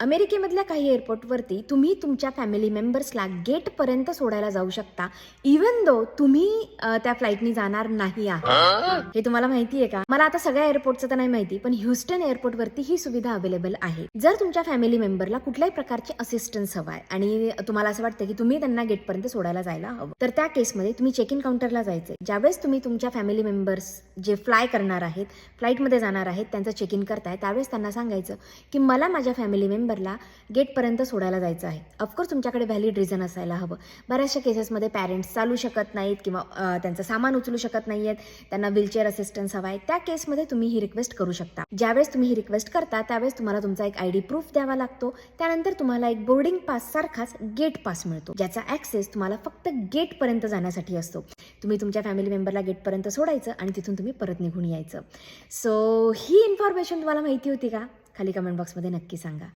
अमेरिकेमधल्या काही एअरपोर्टवरती तुम्ही तुमच्या फॅमिली मेंबर्सला गेटपर्यंत सोडायला जाऊ शकता इवन दो तुम्ही त्या फ्लाईटनी जाणार नाही आहात. हे? तुम्हाला माहिती आहे का? मला आता सगळ्या एअरपोर्टचं तर नाही माहिती पण ह्युस्टन एअरपोर्टवरती ही सुविधा अवेलेबल आहे. जर तुमच्या फॅमिली मेंबरला कुठल्याही प्रकारचे असिस्टन्स हवाय आणि तुम्हाला असं वाटतं की तुम्ही त्यांना गेटपर्यंत सोडायला जायला हवं तर त्या केसमध्ये तुम्ही चेक इन काउंटरला जायचं ज्यावेळेस तुम्ही तुमच्या फॅमिली मेंबर्स जे फ्लाय करणार आहेत फ्लाईटमध्ये जाणार आहेत त्यांचं चेक इन करताय त्यावेळेस त्यांना सांगायचं की मला माझ्या फॅमिली नोव्हेंबरला गेटपर्यंत सोडायला जायचं आहे. ऑफकोर्स तुमच्याकडे व्हॅलिड रिझन असायला हवं. बऱ्याचशा केसेसमध्ये पॅरेंट्स चालू शकत नाहीत किंवा त्यांचं सामान उचलू शकत नाहीयेत. त्यांना व्हीलचेअर असिस्टन्स हवा आहे. त्या केसमध्ये तुम्ही ही रिक्वेस्ट करू शकता. ज्यावेळेस तुम्ही ही रिक्वेस्ट करता त्यावेळेस तुम्हाला तुमचा एक आय डी प्रूफ द्यावा लागतो. त्यानंतर तुम्हाला एक बोर्डिंग पास सारखाच गेट पास मिळतो. ज्याचा ऍक्सेस तुम्हाला फक्त गेटपर्यंत जाण्यासाठी असतो. तुम्ही तुमच्या फॅमिली मेंबरला गेटपर्यंत सोडायचं आणि तिथून तुम्ही परत निघून यायचं. सो ही इन्फॉर्मेशन तुम्हाला माहिती होती का? खाली कमेंट बॉक्समध्ये नक्की सांगा.